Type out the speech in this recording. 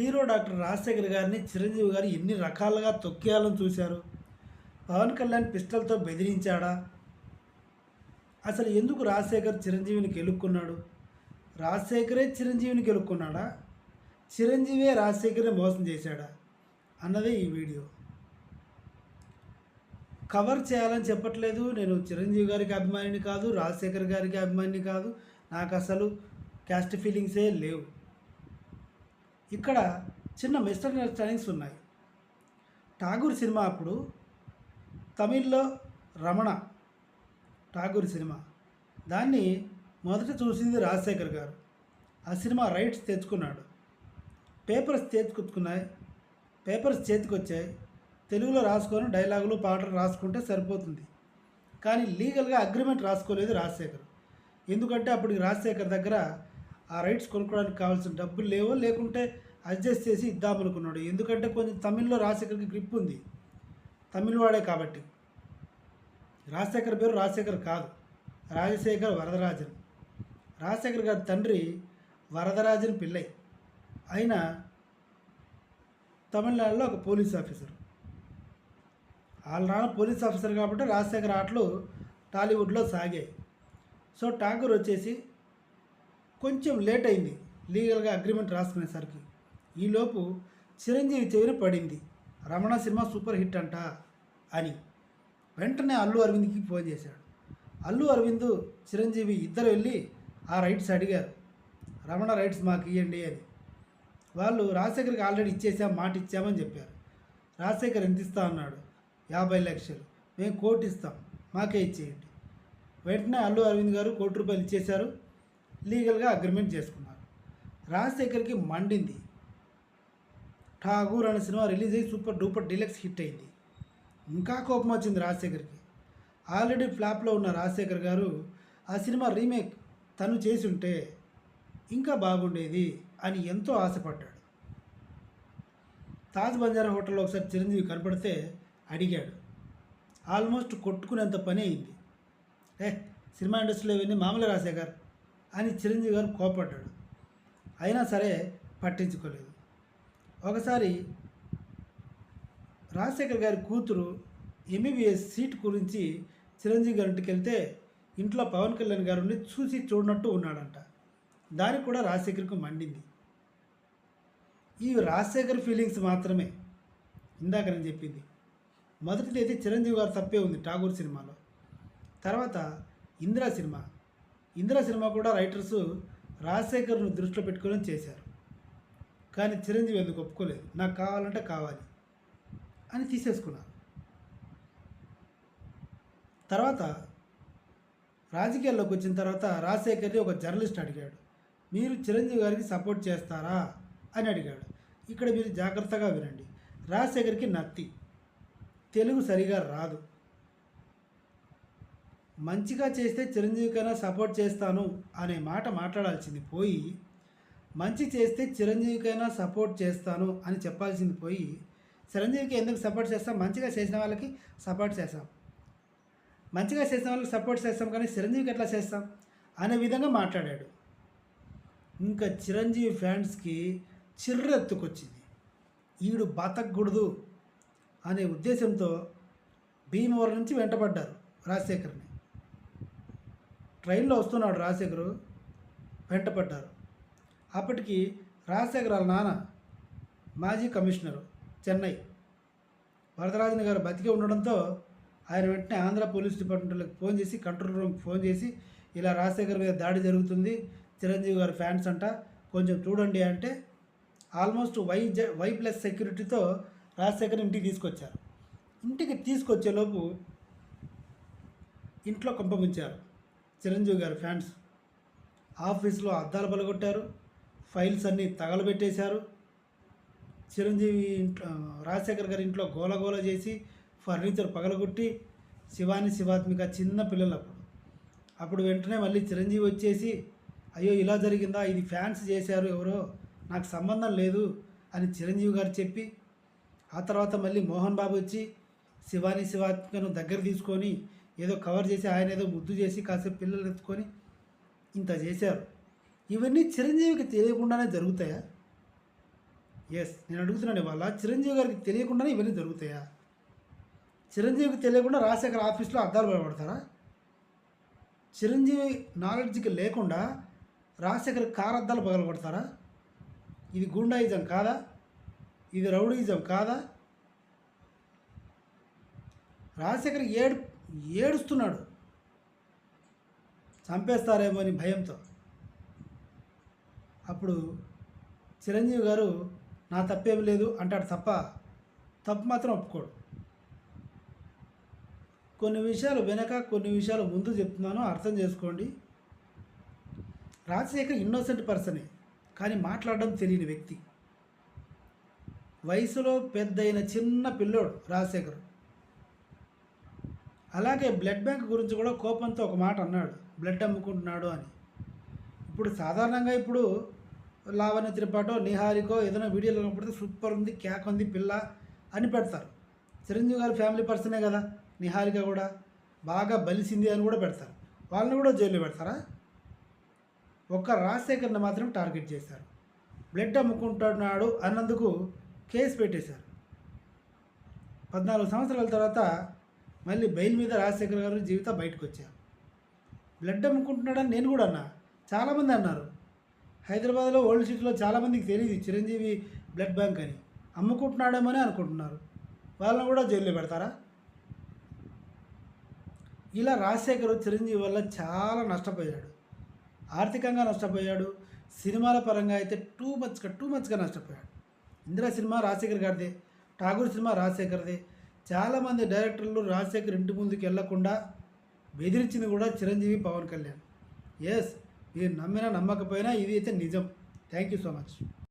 Hero doctor Rajasekhar గారిని చిరంజీవి గారు ఎన్ని రకాలుగా తొక్కేయాలని చూశారు? పవన్ కళ్యాణ్ పిస్టల్తో బెదిరించాడా? అసలు ఎందుకు రాజశేఖర్ చిరంజీవిని గెలుక్కున్నాడు? రాజశేఖరే చిరంజీవిని గెలుక్కున్నాడా? చిరంజీవే రాజశేఖర్ని మోసం చేశాడా? అన్నదే ఈ వీడియో. కవర్ చేయాలని చెప్పట్లేదు. నేను చిరంజీవి గారికి అభిమానిని కాదు రాజశేఖర్ గారికి అభిమానిని కాదు. నాకు అసలు క్యాస్ట్ ఫీలింగ్సే లేవు. ఇక్కడ చిన్న మిస్అండర్స్టాండింగ్స్ ఉన్నాయి. ఠాగూర్ సినిమా అప్పుడు తమిళ్ళో రమణ ఠాగూర్ సినిమా. దాన్ని మొదట చూసింది రాజశేఖర్ గారు. ఆ సినిమా రైట్స్ తెచ్చుకున్నాడు. పేపర్స్ తెచ్చుకున్నాయి పేపర్స్ చేతికొచ్చాయి. తెలుగులో రాసుకొని డైలాగులు పాటలు రాసుకుంటే సరిపోతుంది. కానీ లీగల్గా అగ్రిమెంట్ రాసుకోలేదు రాజశేఖర్. ఎందుకంటే అప్పటికి రాజశేఖర్ దగ్గర ఆ రైట్స్ కొనుక్కోవడానికి కావాల్సిన డబ్బులు లేవో లేకుంటే అడ్జస్ట్ చేసి ఇద్దామనుకున్నాడు ఎందుకంటే కొంచెం తమిళ్ళో రాజశేఖర్కి గ్రిప్ ఉంది. తమిళవాడే కాబట్టి. రాజశేఖర్ పేరు రాజశేఖర్ కాదు. రాజశేఖర్ వరదరాజన్. రాజశేఖర్ గారి తండ్రి వరదరాజన్ పిల్లై. ఆయన తమిళనాడులో ఒక పోలీస్ ఆఫీసర్. వాళ్ళ నాన్న పోలీస్ ఆఫీసర్ కాబట్టి రాజశేఖర్ ఆటలు టాలీవుడ్లో సాగాయి. సో ఠాగూర్ వచ్చేసి కొంచెం లేట్ అయింది. లీగల్గా అగ్రిమెంట్ రాసుకునేసరికి. ఈలోపు చిరంజీవి చెవిన పడింది. రమణ సినిమా సూపర్ హిట్ అంట అని. వెంటనే అల్లు అరవింద్కి ఫోన్ చేశాడు. అల్లు అరవింద్ చిరంజీవి ఇద్దరు వెళ్ళి ఆ రైట్స్ అడిగారు. రమణ రైట్స్ మాకు ఇవ్వండి అని. వాళ్ళు రాజశేఖర్కి ఆల్రెడీ ఇచ్చేసాం మాట ఇచ్చామని చెప్పారు. రాజశేఖర్ ఎంత ఇస్తా అన్నాడు? యాభై లక్షలు. మేము కోటి ఇస్తాం మాకే ఇచ్చేయండి. వెంటనే అల్లు అరవింద్ గారు కోటి రూపాయలు ఇచ్చేశారు. లీగల్గా అగ్రిమెంట్ చేసుకున్నారు. రాజశేఖర్కి మండింది. ఠాగూర్ అనే సినిమా రిలీజ్ అయ్యి సూపర్ డూపర్ డీలక్స్ హిట్ అయింది. ఇంకా కోపం వచ్చింది రాజశేఖర్కి. ఆల్రెడీ ఫ్లాప్లో ఉన్న రాజశేఖర్ గారు ఆ సినిమా రీమేక్ తను చేసి ఉంటే ఇంకా బాగుండేది అని ఎంతో ఆశపడ్డాడు. తాజ్ బంజారా హోటల్లో ఒకసారి చిరంజీవి కనపడితే అడిగాడు. ఆల్మోస్ట్ కొట్టుకునేంత పని అయింది. ఏ సినిమా ఇండస్ట్రీలో ఇవన్నీ మామూలు రాజశేఖర్. అని చిరంజీవి గారు కోపడ్డాడు. అయినా సరే పట్టించుకోలేదు. ఒకసారి రాజశేఖర్ గారి కూతురు ఎంబీబీఎస్ సీట్ గురించి చిరంజీవి గారి ఇంటికి వెళ్తే ఇంట్లో పవన్ కళ్యాణ్ గారు ఉండి చూసి చూడనట్టు ఉన్నాడంట. దానికి కూడా రాజశేఖర్కు మండింది. ఈ రాజశేఖర్ ఫీలింగ్స్ మాత్రమే. ఇందాక నేను చెప్పింది. మొదటిది అయితే చిరంజీవి గారు తప్పే ఉంది ఠాగూర్ సినిమాలో. తర్వాత ఇందిరా సినిమా. ఇందిరా సినిమా కూడా రైటర్స్ రాజశేఖర్ను దృష్టిలో పెట్టుకొని చేశారు. కానీ చిరంజీవి ఎందుకు ఒప్పుకోలేదు? నాకు కావాలంటే కావాలి అని తీసేసుకున్నారు. తర్వాత రాజకీయాల్లోకి వచ్చిన తర్వాత రాజశేఖర్ని ఒక జర్నలిస్ట్ అడిగాడు. మీరు చిరంజీవి గారికి సపోర్ట్ చేస్తారా? అని అడిగాడు. ఇక్కడ మీరు జాగ్రత్తగా వినండి. రాజశేఖర్కి నత్తి. తెలుగు సరిగా రాదు. మంచిగా చేస్తే చిరంజీవికైనా సపోర్ట్ చేస్తాను అనే మాట మాట్లాడాల్సింది పోయి మంచి చేస్తే చిరంజీవికైనా సపోర్ట్ చేస్తాను అని చెప్పాల్సింది పోయి చిరంజీవికి ఎందుకు సపోర్ట్ చేస్తాం? మంచిగా చేసిన వాళ్ళకి సపోర్ట్ చేస్తాం. మంచిగా చేసిన వాళ్ళకి సపోర్ట్ చేస్తాం కానీ చిరంజీవికి ఎట్లా చేస్తాం? అనే విధంగా మాట్లాడాడు. ఇంకా చిరంజీవి ఫ్యాన్స్కి చిర్రెత్తుకొచ్చింది. ఈడు బతకూడదు అనే ఉద్దేశంతో భీమవరం నుంచి వెంటబడ్డారు రాజశేఖర్ని. ట్రైన్లో వస్తున్నాడు రాజశేఖరు వెంటపడ్డారు. అప్పటికి రాజశేఖర్ వాళ్ళ నాన్న మాజీ కమిషనరు చెన్నై. వరదరాజన్ గారు బతికే ఉండడంతో ఆయన వెంటనే ఆంధ్ర పోలీస్ డిపార్ట్మెంట్కి ఫోన్ చేసి కంట్రోల్ రూమ్కి ఫోన్ చేసి ఇలా రాజశేఖర్ మీద దాడి జరుగుతుంది చిరంజీవి గారి ఫ్యాన్స్ అంట కొంచెం చూడండి అంటే ఆల్మోస్ట్ వై జ వై ప్లస్ సెక్యూరిటీతో రాజశేఖర్ ఇంటికి తీసుకొచ్చారు. ఇంటికి తీసుకొచ్చేలోపు ఇంట్లో కుంపముంచారు చిరంజీవి గారు ఫ్యాన్స్ ఆఫీస్లో అద్దాలు పలగొట్టారు ఫైల్స్ అన్నీ తగలబెట్టేశారు. చిరంజీవి ఇంట్లో రాజశేఖర్ గారి ఇంట్లో గోలగోల చేసి ఫర్నిచర్ పగలగొట్టి శివాని శివాత్మిక చిన్న పిల్లలు అప్పుడు అప్పుడు వెంటనే మళ్ళీ చిరంజీవి వచ్చేసి అయ్యో ఇలా జరిగిందా? ఇది ఫ్యాన్స్ చేశారు ఎవరో? నాకు సంబంధం లేదు అని చిరంజీవి గారు చెప్పి ఆ తర్వాత మళ్ళీ మోహన్ బాబు వచ్చి శివాని శివాత్మికను దగ్గర తీసుకొని ఏదో కవర్ చేసి ఆయన ఏదో ముద్దు చేసి కాసేపు పిల్లలు ఎత్తుకొని ఇంత చేశారు. ఇవన్నీ చిరంజీవికి తెలియకుండానే జరుగుతాయా? ఎస్ నేను అడుగుతున్నాను ఇవాళ చిరంజీవి గారికి తెలియకుండానే ఇవన్నీ జరుగుతాయా? చిరంజీవికి తెలియకుండా రాజశేఖర్ ఆఫీస్లో అద్దాలు పడతారా చిరంజీవి నాలెడ్జ్కి లేకుండా రాజశేఖర్ కార్ అద్దాలు పగలగొడతారా? ఇది గుండాయిజం కాదా? ఇది రౌడీజం కాదా? రాజశేఖర్ ఏడు ఏడుస్తున్నాడు. చంపేస్తారేమో అని భయంతో. అప్పుడు చిరంజీవి గారు నా తప్పేమి లేదు అంటాడు తప్ప తప్పు మాత్రం ఒప్పుకోడు. కొన్ని విషయాలు వెనక కొన్ని విషయాలు ముందు చెప్తున్నాను అర్థం చేసుకోండి. రాజశేఖర్ ఇన్నోసెంట్ పర్సనే కానీ మాట్లాడడం తెలియని వ్యక్తి. వయసులో పెద్దయిన చిన్న పిల్లోడు రాజశేఖర్. అలాగే బ్లడ్ బ్యాంక్ గురించి కూడా కోపంతో ఒక మాట అన్నాడు. బ్లడ్ అమ్ముకుంటున్నాడు అని. ఇప్పుడు సాధారణంగా ఇప్పుడు లావణ్య త్రిపాఠో నిహారికో ఏదైనా వీడియోలో కనపడితే సూపర్ ఉంది క్యాక్ ఉంది పిల్ల అని పెడతారు. చిరంజీవి గారి ఫ్యామిలీ పర్సనే కదా నిహారిక కూడా. బాగా బలిసింది అని కూడా పెడతారు. వాళ్ళని కూడా జైల్లో పెడతారా? ఒక్క రాజశేఖర్ని మాత్రం టార్గెట్ చేశారు. బ్లడ్ అమ్ముకుంటున్నాడు అన్నందుకు కేసు పెట్టేశారు. పద్నాలుగు సంవత్సరాల తర్వాత మళ్ళీ బెయిల్ మీద రాజశేఖర్ గారు జీవితం బయటకు వచ్చారు. బ్లడ్ అమ్ముకుంటున్నాడని నేను కూడా అన్నా. చాలామంది అన్నారు. హైదరాబాద్లో ఓల్డ్ సిటీలో చాలామందికి తెలియదు చిరంజీవి బ్లడ్ బ్యాంక్ అని. అమ్ముకుంటున్నాడేమని అనుకుంటున్నారు. వాళ్ళని కూడా జైల్లో పెడతారా? ఇలా రాజశేఖర్ చిరంజీవి వల్ల చాలా నష్టపోయాడు. ఆర్థికంగా నష్టపోయాడు. సినిమాల పరంగా అయితే టూ మచ్గా టూ మచ్గా నష్టపోయాడు. ఇందిరా సినిమా రాజశేఖర్ గారిదే. ఠాగూర్ సినిమా రాజశేఖర్దే. చాలామంది డైరెక్టర్లు రాజశేఖర్ ఇంటి ముందుకు వెళ్ళకుండా బెదిరించింది కూడా చిరంజీవి పవన్ కళ్యాణ్. ఎస్ మీరు నమ్మినా నమ్మకపోయినా ఇది అయితే నిజం. Thank you so much